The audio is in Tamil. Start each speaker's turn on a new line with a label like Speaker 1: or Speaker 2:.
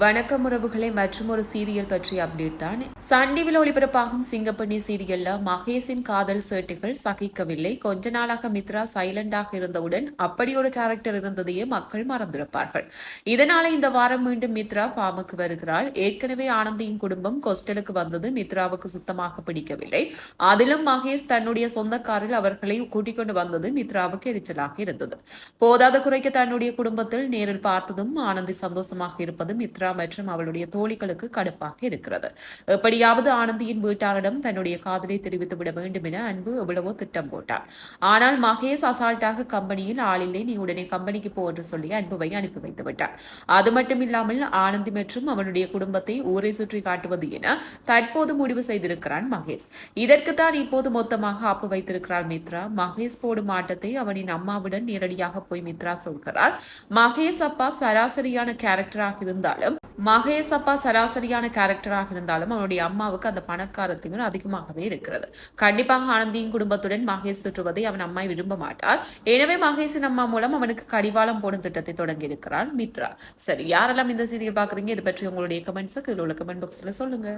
Speaker 1: வணக்கம் உறவுகளை மற்றும் ஒரு சீரியல் பற்றிய அப்டேட் தான். சன் டிவியில் ஒளிபரப்பாகும் சிங்கப்பண்ணி சீரியல்ல மகேஷின் காதல் சேட்டுகள் சகிக்கவில்லை. கொஞ்ச நாளாக மித்ரா சைலண்டாக இருந்தவுடன் அப்படி ஒரு கேரக்டர் இருந்ததையே மக்கள் மறந்திருப்பார்கள். இதனால இந்த வாரம் மீண்டும் மித்ரா ஃபார்முக்கு வருகிறாள். ஏற்கனவே ஆனந்தியின் குடும்பம் கொஸ்டலுக்கு வந்தது மித்ராவுக்கு சுத்தமாக பிடிக்கவில்லை. அதிலும் மகேஷ் தன்னுடைய சொந்தக்காரில் அவர்களை கூட்டிக் கொண்டு வந்தது மித்ராவுக்கு எரிச்சலாக இருந்தது. போதாத குறைக்கு தன்னுடைய குடும்பத்தில் நேரில் பார்த்ததும் ஆனந்தி சந்தோஷமாக இருப்பது மித்ரா மற்றும் அவளுடைய தோழிகளுக்கு கடுப்பாக இருக்கிறது. எப்படியாவது ஆனந்தியின் வீட்டாரிடம் தன்னுடைய காதலை தெரிவித்து விட வேண்டும் என அன்பு எவ்வளவோ திட்டம் போட்டார் ஆனால் மகேஷ் அசால்ட்டாக கம்பெனியில் ஆளில்லை நீ உடனே கம்பெனிக்கு போ என்று சொல்லி அன்புவை அனுப்பி வைத்து விட்டார் அது மட்டும் இல்லாமல் ஆனந்தி மற்றும் அவனுடைய குடும்பத்தை ஊரை சுற்றி காட்டுவது என தற்போது முடிவு செய்திருக்கிறான் மகேஷ். இதற்குத்தான் இப்போது மொத்தமாக ஆப்பு வைத்திருக்கிறார் மித்ரா. மகேஷ் போடும் ஆட்டத்தை அவனின் அம்மாவுடன் நேரடியாக போய் மித்ரா சொல்கிறார். மகேஷ் அப்பா சராசரியான கேரக்டராக இருந்தாலும் இருந்தாலும் மகேஷ் அப்பா சராசரியான கேரக்டராக இருந்தாலும் அவனுடைய அம்மாவுக்கு அந்த பணக்கார திமிர் அதிகமாகவே இருக்கிறது. கண்டிப்பாக ஆனந்தியின் குடும்பத்துடன் மகேஷ் சுற்றுவதை அவன் அம்மா விரும்ப மாட்டார் எனவே மகேஷின் அம்மா மூலம் அவனுக்கு கடிவாளம் போடும் திட்டத்தை தொடங்கி இருக்கிறான் மித்ரா. சரி யாரெல்லாம் இந்த சீரியல் பாக்குறீங்க இது பற்றி உங்களுடைய கமெண்ட்ஸுக்கு இதில் உள்ள கமெண்ட் பாக்ஸ்ல சொல்லுங்க.